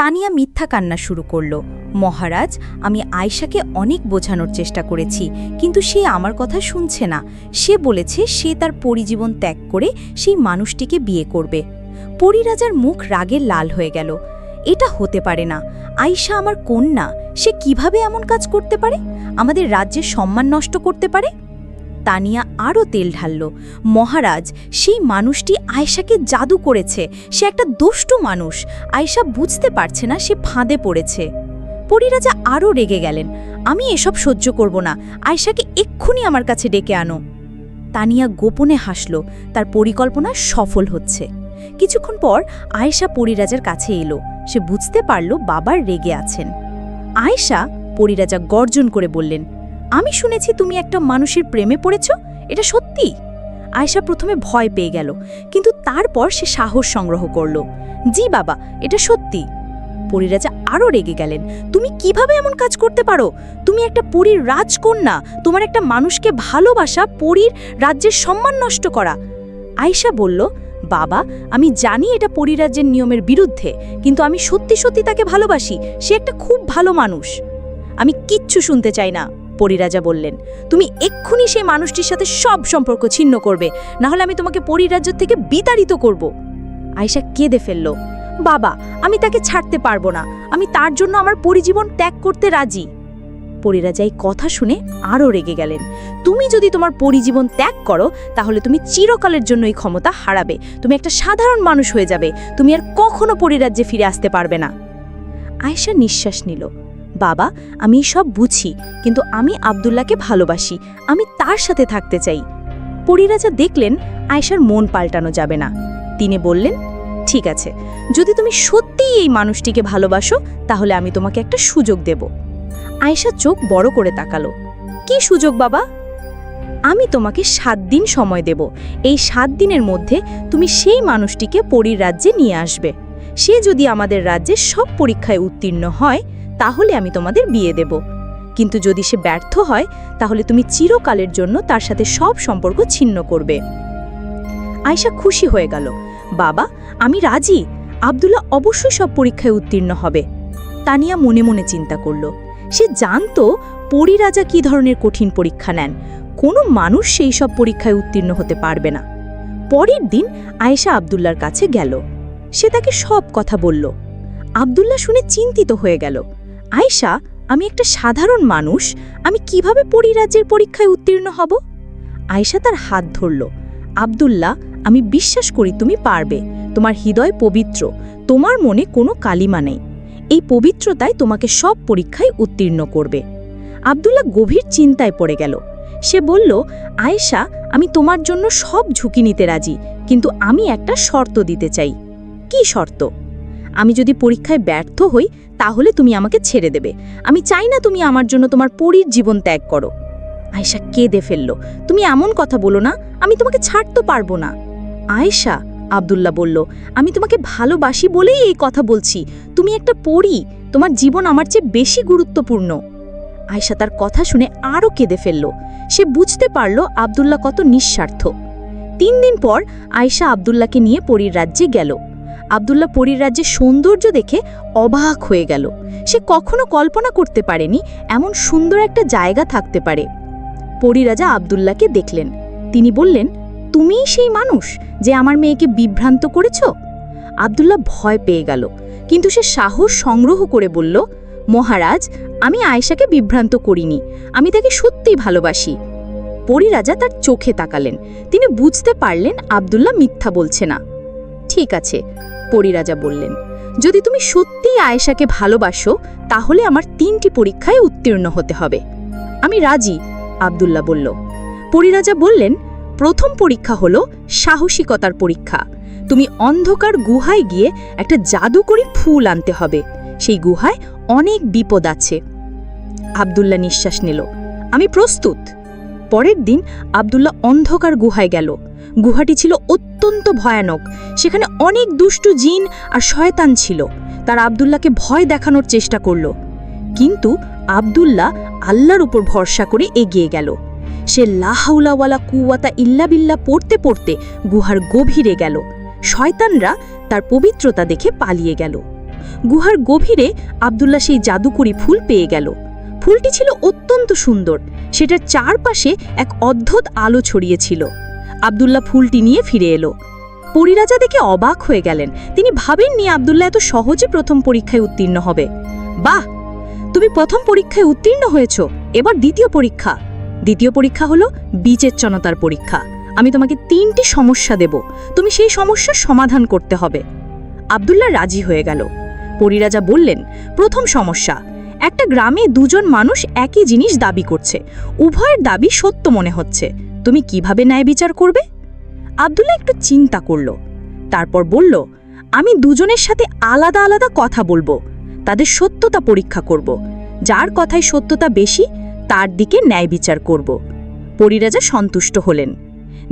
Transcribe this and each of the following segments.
তানিয়া মিথ্যা কান্না শুরু করল। মহারাজ, আমি আয়শাকে অনেক বোঝানোর চেষ্টা করেছি, কিন্তু সে আমার কথা শুনছে না। সে বলেছে সে তার পরিজীবন ত্যাগ করে সেই মানুষটিকে বিয়ে করবে। পরিরাজার মুখ রাগে লাল হয়ে গেল। এটা হতে পারে না। আয়শা আমার কন্যা, সে কীভাবে এমন কাজ করতে পারে? আমাদের রাজ্যের সম্মান নষ্ট করতে পারে? তানিয়া আরও তেল ঢালল। মহারাজ, সেই মানুষটি আয়শাকে জাদু করেছে। সে একটা দুষ্টু মানুষ। আয়শা বুঝতে পারছে না সে ফাঁদে পড়েছে। পরিরাজা আরও রেগে গেলেন। আমি এসব সহ্য করব না। আয়শাকে এক্ষুনি আমার কাছে ডেকে আনো। তানিয়া গোপনে হাসল। তার পরিকল্পনা সফল হচ্ছে। কিছুক্ষণ পর আয়েশা পরিরাজার কাছে এলো। সে বুঝতে পারল বাবার রেগে আছেন। আয়েশা, পরিরাজা গর্জন করে বললেন আমি শুনেছি তুমি একটা মানুষের প্রেমে পড়েছ, এটা সত্যি? আয়েশা প্রথমে ভয় পেয়ে গেল, কিন্তু তারপর সে সাহস সংগ্রহ করল। জি বাবা, এটা সত্যি। পরিরাজা আরও রেগে গেলেন, তুমি কীভাবে এমন কাজ করতে পারো? তুমি একটা পরীর রাজকন্যা, তোমার একটা মানুষকে ভালোবাসা, পরীর রাজ্যের সম্মান নষ্ট করা। আয়েশা বলল, বাবা, আমি জানি এটা পরিরাজ্যের নিয়মের বিরুদ্ধে, কিন্তু আমি সত্যি সত্যি তাকে ভালোবাসি, সে একটা খুব ভালো মানুষ। আমি কিচ্ছু শুনতে চাই না। পরিরাজা বললেন, তুমি এক্ষুনি সেই মানুষটির সাথে সব সম্পর্ক ছিন্ন করবে না হলে আমি তোমাকে পরিরাজ্য থেকে বিতাড়িত করব। আয়শা কেঁদে ফেলল, বাবা, আমি তাকে ছাড়তে পারব না, আমি তার জন্য আমার পরিজীবন ত্যাগ করতে রাজি। পরিরাজা এই কথা শুনে আরও রেগে গেলেন, তুমি যদি তোমার পরিজীবন ত্যাগ করো, তাহলে তুমি চিরকালের জন্য এই ক্ষমতা হারাবে, তুমি একটা সাধারণ মানুষ হয়ে যাবে, তুমি আর কখনো পরিরাজ্যে ফিরে আসতে পারবে না। আয়েশা নিঃশ্বাস নিল বাবা, আমি সব বুঝি, কিন্তু আমি আবদুল্লাহকে ভালোবাসি, আমি তার সাথে থাকতে চাই। পরিরাজা দেখলেন, আয়েশার মন পাল্টানো যাবে না। তিনি বললেন, ঠিক আছে, যদি তুমি সত্যিই এই মানুষটিকে ভালোবাসো, তাহলে আমি তোমাকে একটা সুযোগ দেব। আয়েশা চোখ বড় করে তাকালো। কি সুযোগ বাবা? আমি তোমাকে সাত দিন সময় দেব। এই সাত দিনের মধ্যে তুমি সেই মানুষটিকে পরীর রাজ্যে নিয়ে আসবে। সে যদি আমাদের রাজ্যে সব পরীক্ষায় উত্তীর্ণ হয় তাহলে আমি তোমাদের বিয়ে দেব। কিন্তু যদি সে ব্যর্থ হয়, তাহলে তুমি চিরকালের জন্য তার সাথে সব সম্পর্ক ছিন্ন করবে। আয়শা খুশি হয়ে গেল। বাবা, আমি রাজি। আবদুল্লাহ অবশ্যই সব পরীক্ষায় উত্তীর্ণ হবে। তানিয়া মনে মনে চিন্তা করল। সে জানতো পরিরাজা কী ধরনের কঠিন পরীক্ষা নেন। কোনো মানুষ সেই সব পরীক্ষায় উত্তীর্ণ হতে পারবে না। পরের দিন আয়েশা আবদুল্লার কাছে গেল। সে তাকে সব কথা বলল। আবদুল্লাহ শুনে চিন্তিত হয়ে গেল। আয়েশা, আমি একটা সাধারণ মানুষ, আমি কীভাবে পরিরাজ্যের পরীক্ষায় উত্তীর্ণ হব? আয়েশা তার হাত ধরল। আবদুল্লাহ, আমি বিশ্বাস করি তুমি পারবে। তোমার হৃদয় পবিত্র। তোমার মনে কোনো কালিমা নেই। এই পবিত্রতায় তোমাকে সব পরীক্ষায় উত্তীর্ণ করবে। আবদুল্লাহ গভীর চিন্তায় পড়ে গেল। সে বলল, আয়েশা, আমি তোমার জন্য সব ঝুঁকি নিতে রাজি, কিন্তু আমি একটা শর্ত দিতে চাই। কি শর্ত? আমি যদি পরীক্ষায় ব্যর্থ হই তাহলে তুমি আমাকে ছেড়ে দেবে। আমি চাই না তুমি আমার জন্য তোমার পরীর জীবন ত্যাগ করো। আয়েশা কেঁদে ফেলল। তুমি এমন কথা বলো না, আমি তোমাকে ছাড়তে পারব না। আয়েশা, আবদুল্লাহ বলল, আমি তোমাকে ভালোবাসি বলেই এই কথা বলছি। তুমি একটা পড়ি তোমার জীবন আমার চেয়ে বেশি গুরুত্বপূর্ণ। আয়েশা তার কথা শুনে আরও কেঁদে ফেলল। সে বুঝতে পারল আবদুল্লাহ কত নিঃস্বার্থ। তিন দিন পর আয়েশা আবদুল্লাহকে নিয়ে পরীর রাজ্যে গেল। আবদুল্লাহ পরীর রাজ্যের সৌন্দর্য দেখে অবাক হয়ে গেল। সে কখনো কল্পনা করতে পারেনি এমন সুন্দর একটা জায়গা থাকতে পারে। পরীরাজা আবদুল্লাহকে দেখলেন। তিনি বললেন, তুমিই সেই মানুষ যে আমার মেয়েকে বিভ্রান্ত করেছ? আবদুল্লাহ ভয় পেয়ে গেল, কিন্তু সে সাহস সংগ্রহ করে বলল, মহারাজ, আমি আয়েশাকে বিভ্রান্ত করিনি, আমি তাকে সত্যিই ভালোবাসি। পরিরাজা তার চোখে তাকালেন। তিনি বুঝতে পারলেন আবদুল্লাহ মিথ্যা বলছে না। ঠিক আছে পরিরাজা বললেন, যদি তুমি সত্যিই আয়েশাকে ভালোবাসো, তাহলে আমার তিনটি পরীক্ষায় উত্তীর্ণ হতে হবে। আমি রাজি, আবদুল্লাহ বলল। পরিরাজা বললেন, প্রথম পরীক্ষা হলো সাহসিকতার পরীক্ষা। তুমি অন্ধকার গুহায় গিয়ে একটা জাদুকরি ফুল আনতে হবে। সেই গুহায় অনেক বিপদ আছে। আবদুল্লাহ নিঃশ্বাস নিল। আমি প্রস্তুত। পরের দিন আবদুল্লাহ অন্ধকার গুহায় গেল। গুহাটি ছিল অত্যন্ত ভয়ানক। সেখানে অনেক দুষ্টু জিন আর শয়তান ছিল। তার আবদুল্লাহকে ভয় দেখানোর চেষ্টা করল। কিন্তু আবদুল্লাহ আল্লাহর উপর ভরসা করে এগিয়ে গেল। সে লাহাউলাওয়ালা কুয়াতা ইল্লা বিল্লা পড়তে পড়তে গুহার গভীরে গেল। শয়তানরা তার পবিত্রতা দেখে পালিয়ে গেল। গুহার গভীরে আবদুল্লাহ সেই জাদুকরি ফুল পেয়ে গেল। ফুলটি ছিল অত্যন্ত সুন্দর। সেটার চারপাশে এক অদ্ভুত আলো ছড়িয়েছিল। আবদুল্লাহ ফুলটি নিয়ে ফিরে এলো। পরিরাজা দেখে অবাক হয়ে গেলেন। তিনি ভাবেননি আবদুল্লাহ এত সহজে প্রথম পরীক্ষায় উত্তীর্ণ হবে। বাহ! তুমি প্রথম পরীক্ষায় উত্তীর্ণ হয়েছ। এবার দ্বিতীয় পরীক্ষা। দ্বিতীয় পরীক্ষা হলো বিচেচ্ছনতার পরীক্ষা। আমি তোমাকে তিনটি সমস্যা দেব। তুমি সেই সমস্যার সমাধান করতে হবে। আবদুল্লাহ রাজি হয়ে গেল। পরিরাজা বললেন, প্রথম সমস্যা, একটা গ্রামে দুজন মানুষ একই জিনিস দাবি করছে। উভয়ের দাবি সত্য মনে হচ্ছে। তুমি কীভাবে ন্যায় বিচার করবে? আবদুল্লাহ একটু চিন্তা করল। তারপর বলল, আমি দুজনের সাথে আলাদা আলাদা কথা বলব। তাদের সত্যতা পরীক্ষা করব। যার কথায় সত্যতা বেশি, তার দিকে ন্যায় বিচার করব। পরিরাজা সন্তুষ্ট হলেন।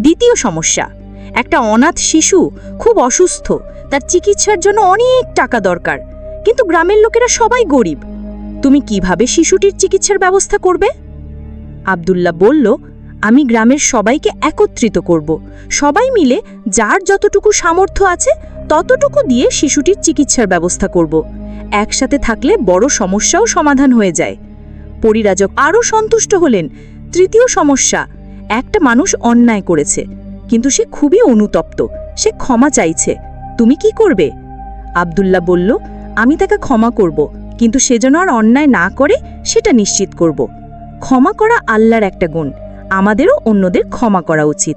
দ্বিতীয় সমস্যা, একটা অনাথ শিশু খুব অসুস্থ, তার চিকিৎসার জন্য অনেক টাকা দরকার। কিন্তু গ্রামের লোকেরা সবাই গরিব। তুমি কীভাবে শিশুটির চিকিৎসার ব্যবস্থা করবে? আবদুল্লাহ বলল আমি গ্রামের সবাইকে একত্রিত করব। সবাই মিলে যার যতটুকু সামর্থ্য আছে, ততটুকু দিয়ে শিশুটির চিকিৎসার ব্যবস্থা করব। একসাথে থাকলে বড় সমস্যাও সমাধান হয়ে যায়। পরিরাজক আরও সন্তুষ্ট হলেন, তৃতীয় সমস্যা, একটা মানুষ অন্যায় করেছে, কিন্তু সে খুবই অনুতপ্ত, সে ক্ষমা চাইছে, তুমি কি করবে? আবদুল্লাহ বলল, আমি তাকে ক্ষমা করব, কিন্তু সে যেন আর অন্যায় না করে, সেটা নিশ্চিত করব। ক্ষমা করা আল্লাহর একটা গুণ আমাদেরও অন্যদের ক্ষমা করা উচিত।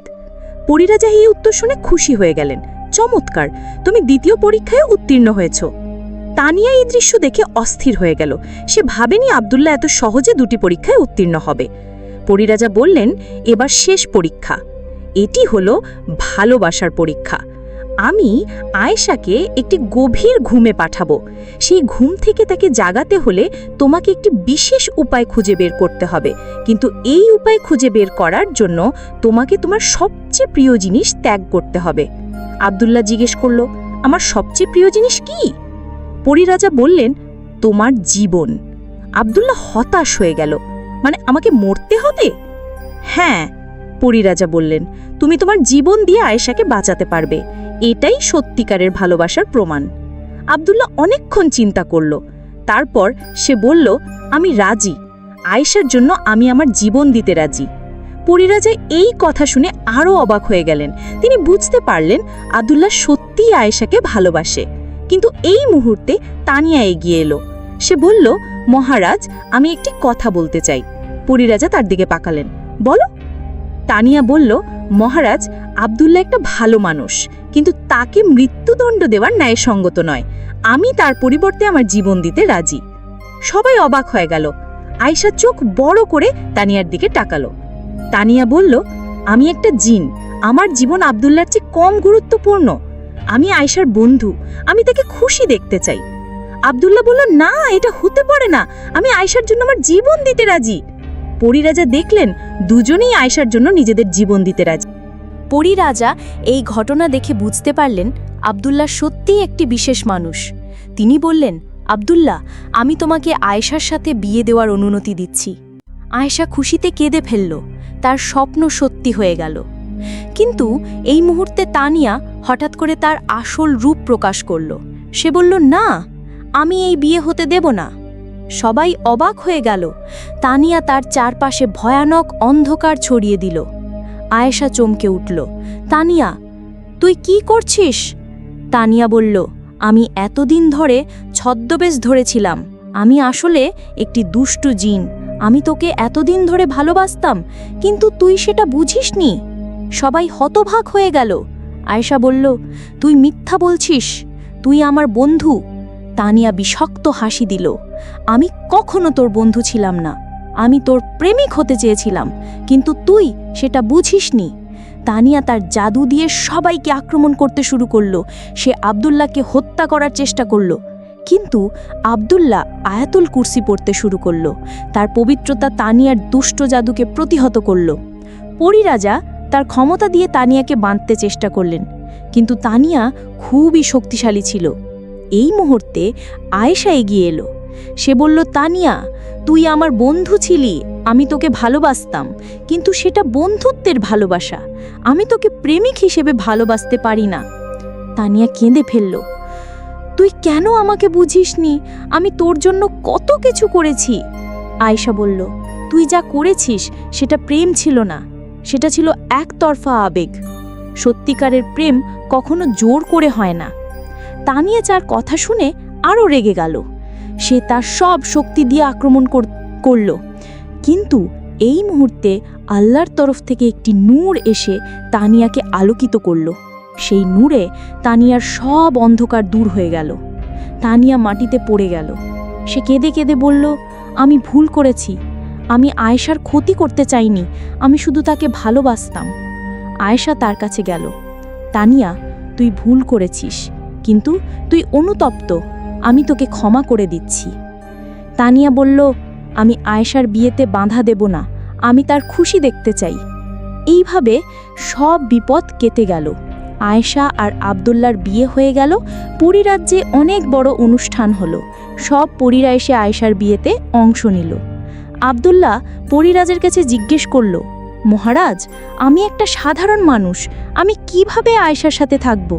পরিরাজা এই উত্তর শুনে খুশি হয়ে গেলেন। চমৎকার! তুমি দ্বিতীয় পরীক্ষায় উত্তীর্ণ হয়েছ। তানিয়া এই দৃশ্য দেখে অস্থির হয়ে গেল। সে ভাবেনি আবদুল্লাহ এত সহজে দুটি পরীক্ষায় উত্তীর্ণ হবে। পরিরাজা বললেন, এবার শেষ পরীক্ষা। এটি হলো ভালোবাসার পরীক্ষা। আমি আয়েশাকে একটি গভীর ঘুমে পাঠাবো। সেই ঘুম থেকে তাকে জাগাতে হলে তোমাকে একটি বিশেষ উপায় খুঁজে বের করতে হবে। কিন্তু এই উপায় খুঁজে বের করার জন্য তোমাকে তোমার সবচেয়ে প্রিয় জিনিস ত্যাগ করতে হবে। আবদুল্লাহ জিজ্ঞেস করল, আমার সবচেয়ে প্রিয় জিনিস কি? পরিরাজা বললেন, তোমার জীবন। আবদুল্লাহ হতাশ হয়ে গেল মানে আমাকে মরতে হবে? হ্যাঁ পরিরাজা বললেন, তুমি তোমার জীবন দিয়ে আয়েশাকে বাঁচাতে পারবে। এটাই সত্যিকারের ভালোবাসার প্রমাণ। আবদুল্লাহ অনেকক্ষণ চিন্তা করল। তারপর সে বলল, আমি রাজি। আয়েশার জন্য আমি আমার জীবন দিতে রাজি। পরিরাজা এই কথা শুনে আরও অবাক হয়ে গেলেন। তিনি বুঝতে পারলেন আবদুল্লাহ সত্যিই আয়েশাকে ভালোবাসে। কিন্তু এই মুহূর্তে তানিয়া এগিয়ে এলো। সে বলল, মহারাজ, আমি একটি কথা বলতে চাই। পরিরাজা তার দিকে পাকালেন বলো। তানিয়া বলল মহারাজ, আবদুল্লাহ একটা ভালো মানুষ, কিন্তু তাকে মৃত্যুদণ্ড দেওয়ার ন্যায়সঙ্গত নয়। আমি তার পরিবর্তে আমার জীবন দিতে রাজি। সবাই অবাক হয়ে গেল। আয়শা চোখ বড় করে তানিয়ার দিকে টাকালো তানিয়া বলল, আমি একটা জিন। আমার জীবন আবদুল্লার চেয়ে কম গুরুত্বপূর্ণ। আমি আয়শার বন্ধু। আমি তাকে খুশি দেখতে চাই। আবদুল্লাহ বলল, না, এটা হতে পারে না। আমি আয়শার জন্য আমার জীবন দিতে রাজি। পরিরাজা দেখলেন, দুজনেই আয়শার জন্য নিজেদের জীবন দিতে রাজি। পরিরাজা এই ঘটনা দেখে বুঝতে পারলেন আবদুল্লাহ সত্যিই একটি বিশেষ মানুষ। তিনি বললেন, আবদুল্লাহ, আমি তোমাকে আয়েশার সাথে বিয়ে দেওয়ার অনুমতি দিচ্ছি। আয়েশা খুশিতে কেঁদে ফেলল, তার স্বপ্ন সত্যি হয়ে গেল। কিন্তু এই মুহূর্তে তানিয়া হঠাৎ করে তার আসল রূপ প্রকাশ করল। সে বলল, না, আমি এই বিয়ে হতে দেব না। সবাই অবাক হয়ে গেল। তানিয়া তার চারপাশে ভয়ানক অন্ধকার ছড়িয়ে দিল। আয়েশা চমকে উঠল, তানিয়া, তুই কি করছিস? তানিয়া বলল, আমি এতদিন ধরে ছদ্মবেশ ধরেছিলাম। আমি আসলে একটি দুষ্টু জিন। আমি তোকে এতদিন ধরে ভালোবাসতাম, কিন্তু তুই সেটা বুঝিসনি। সবাই হতভাগ হয়ে গেল। আয়েশা বলল, তুই মিথ্যা বলছিস। তুই আমার বন্ধু। তানিয়া বিষাক্ত হাসি দিল, আমি কখনো তোর বন্ধু ছিলাম না। আমি তোর প্রেমিক হতে চেয়েছিলাম, কিন্তু তুই সেটা বুঝিসনি। তানিয়া তার জাদু দিয়ে সবাইকে আক্রমণ করতে শুরু করল। সে আবদুল্লাহকে হত্যা করার চেষ্টা করল, কিন্তু আবদুল্লাহ আয়াতুল কুরসি পড়তে শুরু করল। তার পবিত্রতা তানিয়ার দুষ্ট জাদুকে প্রতিহত করল। পরিরাজা তার ক্ষমতা দিয়ে তানিয়াকে বাঁধতে চেষ্টা করলেন, কিন্তু তানিয়া খুবই শক্তিশালী ছিল। এই মুহূর্তে আয়েশা এগিয়ে এলো। সে বলল, তানিয়া, তুই আমার বন্ধু ছিলি, আমি তোকে ভালোবাসতাম, কিন্তু সেটা বন্ধুত্বের ভালোবাসা। আমি তোকে প্রেমিক হিসেবে ভালোবাসতে পারি না। তানিয়া কেঁদে ফেলল, তুই কেন আমাকে বুঝিসনি? আমি তোর জন্য কত কিছু করেছি। আয়শা বলল, তুই যা করেছিস, সেটা প্রেম ছিল না। সেটা ছিল একতরফা আবেগ। সত্যিকারের প্রেম কখনো জোর করে হয় না। তানিয়া যার কথা শুনে আরও রেগে গেল। সে তার সব শক্তি দিয়ে আক্রমণ কর- করল। কিন্তু এই মুহূর্তে আল্লাহর তরফ থেকে একটি নূর এসে তানিয়াকে আলোকিত করল। সেই নূরে তানিয়ার সব অন্ধকার দূর হয়ে গেল। তানিয়া মাটিতে পড়ে গেল। সে কেঁদে কেঁদে বলল, আমি ভুল করেছি। আমি আয়েশার ক্ষতি করতে চাইনি। আমি শুধু তাকে ভালোবাসতাম। আয়েশা তার কাছে গেল। তানিয়া, তুই ভুল করেছিস। কিন্তু তুই অনুতপ্ত, আমি তোকে ক্ষমা করে দিচ্ছি। তানিয়া বলল, আমি আয়েশার বিয়েতে বাঁধা দেব না, আমি তার খুশি দেখতে চাই। এইভাবে সব বিপদ কেটে গেল। আয়েশা আর আবদুল্লার বিয়ে হয়ে গেল পরিরাজ্যে অনেক বড় অনুষ্ঠান হলো। সব পরীরা এসে আয়েশার বিয়েতে অংশ নিল। আবদুল্লাহ পরিরাজের কাছে জিজ্ঞেস করল, মহারাজ, আমি একটা সাধারণ মানুষ, আমি কীভাবে আয়েশার সাথে থাকব?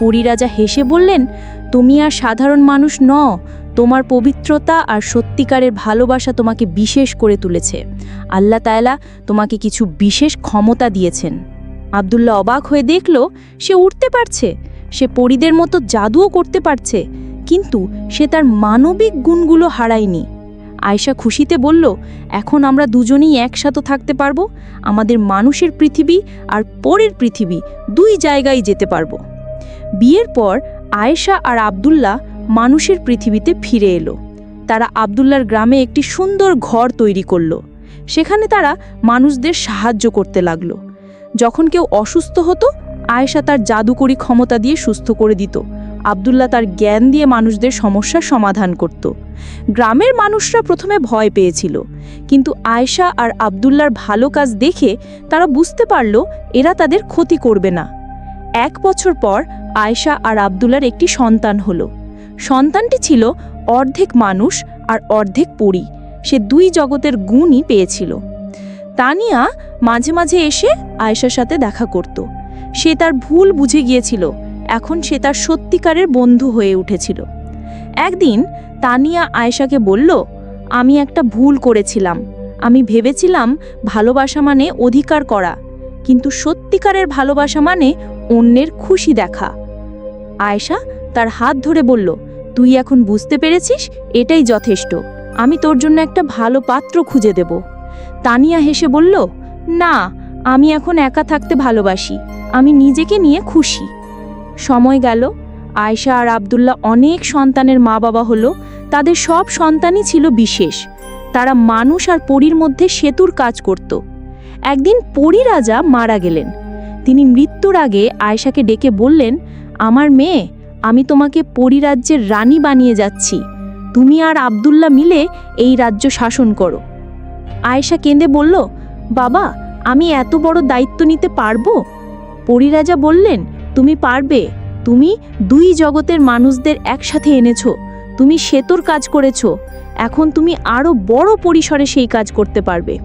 পরিরাজা হেসে বললেন, তুমি আর সাধারণ মানুষ ন তোমার পবিত্রতা আর সত্যিকারের ভালোবাসা তোমাকে বিশেষ করে তুলেছে। আল্লাহ তায়ালা তোমাকে কিছু বিশেষ ক্ষমতা দিয়েছেন। আবদুল্লাহ অবাক হয়ে দেখল, সে উঠতে পারছে, সে পরিদের মতো জাদুও করতে পারছে, কিন্তু সে তার মানবিক গুণগুলো হারায়নি। আয়শা খুশিতে বলল, এখন আমরা দুজনেই একসাথে থাকতে পারব, আমাদের মানুষের পৃথিবী আর পরের পৃথিবী দুই জায়গায় যেতে পারব। বিয়ের পর আয়েশা আর আবদুল্লাহ মানুষের পৃথিবীতে ফিরে এলো। তারা আবদুল্লার গ্রামে একটি সুন্দর ঘর তৈরি করল। সেখানে তারা মানুষদের সাহায্য করতে লাগল। যখন কেউ অসুস্থ হতো, আয়েশা তার জাদুকরি ক্ষমতা দিয়ে সুস্থ করে দিত। আবদুল্লাহ তার জ্ঞান দিয়ে মানুষদের সমস্যার সমাধান করত। গ্রামের মানুষরা প্রথমে ভয় পেয়েছিল। কিন্তু আয়েশা আর আবদুল্লার ভালো কাজ দেখে তারা বুঝতে পারল, এরা তাদের ক্ষতি করবে না। এক বছর পর আয়েশা আর আবদুল্লার একটি সন্তান হলো। সন্তানটি ছিল অর্ধেক মানুষ আর অর্ধেক পরী। সে দুই জগতের গুণই পেয়েছিল। তানিয়া মাঝে মাঝে এসে আয়েশার সাথে দেখা করত। সে তার ভুল বুঝে গিয়েছিল। এখন সে তার সত্যিকারের বন্ধু হয়ে উঠেছিল। একদিন তানিয়া আয়েশাকে বলল, আমি একটা ভুল করেছিলাম। আমি ভেবেছিলাম ভালোবাসা মানে অধিকার করা। কিন্তু সত্যিকারের ভালোবাসা মানে অন্যের খুশি দেখা। আয়েশা তার হাত ধরে বলল, তুই এখন বুঝতে পেরেছিস? এটাই যথেষ্ট। আমি তোর জন্য একটা ভালো পাত্র খুঁজে দেব। তানিয়া হেসে বলল, না, আমি এখন একা থাকতে ভালোবাসি। আমি নিজেকে নিয়ে খুশি। সময় গেল। আয়শা আর আবদুল্লাহ অনেক সন্তানের মা বাবা হলো। তাদের সব সন্তানই ছিল বিশেষ। তারা মানুষ আর পরীর মধ্যে সেতুর কাজ করত। একদিন পরী রাজা মারা গেলেন। তিনি মৃত্যুর আগে আয়শাকে ডেকে বললেন আমার মেয়ে, আমি তোমাকে পরিরাজ্যের রানী বানিয়ে যাচ্ছি। তুমি আর আবদুল্লাহ মিলে এই রাজ্য শাসন করো। আয়েশা কেঁদে বলল, বাবা, আমি এত বড় দায়িত্ব নিতে পারব? পরিরাজা বললেন, তুমি পারবে। তুমি দুই জগতের মানুষদের একসাথে এনেছো। তুমি সেতুর কাজ করেছ। এখন তুমি আরও বড় পরিসরে সেই কাজ করতে পারবে।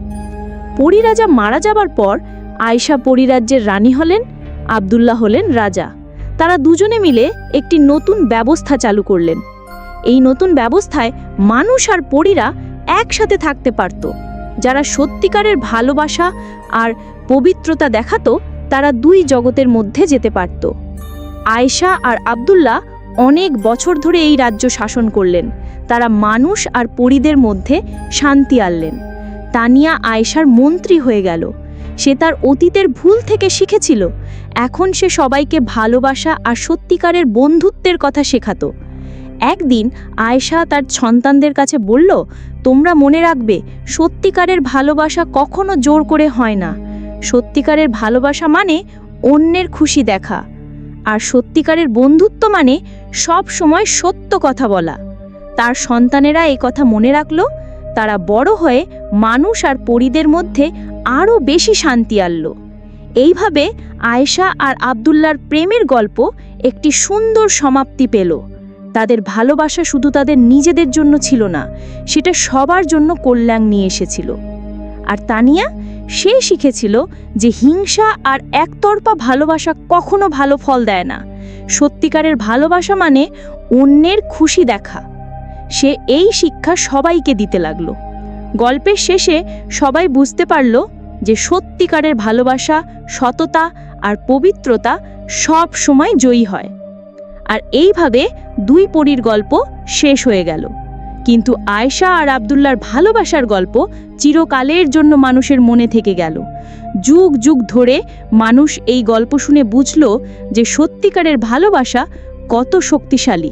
পরিরাজা মারা যাবার পর আয়শা পরিরাজ্যের রানী হলেন, আবদুল্লাহ হলেন রাজা। তারা দুজনে মিলে একটি নতুন ব্যবস্থা চালু করলেন। এই নতুন ব্যবস্থায় মানুষ আর পরীরা একসাথে থাকতে পারত। যারা সত্যিকারের ভালোবাসা আর পবিত্রতা দেখাতো, তারা দুই জগতের মধ্যে যেতে পারত। আয়েশা আর আবদুল্লাহ অনেক বছর ধরে এই রাজ্য শাসন করলেন। তারা মানুষ আর পরীদের মধ্যে শান্তি আনলেন। তানিয়া আয়েশার মন্ত্রী হয়ে গেল। সে তার অতীতের ভুল থেকে শিখেছিল। এখন সে সবাইকে ভালোবাসা আর সত্যিকারের বন্ধুত্বের কথা শেখাতো। একদিন আয়েশা তার সন্তানদের কাছে বলল, তোমরা মনে রাখবে, সত্যিকারের ভালোবাসা কখনো জোর করে হয় না। সত্যিকারের ভালোবাসা মানে অন্যের খুশি দেখা। আর সত্যিকারের বন্ধুত্ব মানে সব সময় সত্য কথা বলা। তার সন্তানেরা এই কথা মনে রাখল। তারা বড় হয়ে মানুষ আর পরিদের মধ্যে আরও বেশি শান্তি আনল। এইভাবে আয়েশা আর আবদুল্লার প্রেমের গল্প একটি সুন্দর সমাপ্তি পেল। তাদের ভালোবাসা শুধু তাদের নিজেদের জন্য ছিল না, সেটা সবার জন্য কল্যাণ নিয়ে এসেছিল। আর তানিয়া, সে শিখেছিল যে হিংসা আর একতরফা ভালোবাসা কখনো ভালো ফল দেয় না। সত্যিকারের ভালোবাসা মানে অন্যের খুশি দেখা। সে এই শিক্ষা সবাইকে দিতে লাগল। গল্পের শেষে সবাই বুঝতে পারল যে সত্যিকারের ভালোবাসা, সততা আর পবিত্রতা সব সময় জয়ী হয়। আর এইভাবে দুই পরীর গল্প শেষ হয়ে গেল। কিন্তু আয়শা আর আবদুল্লার ভালোবাসার গল্প চিরকালের জন্য মানুষের মনে থেকে গেল। যুগ যুগ ধরে মানুষ এই গল্প শুনে বুঝল যে সত্যিকারের ভালোবাসা কত শক্তিশালী।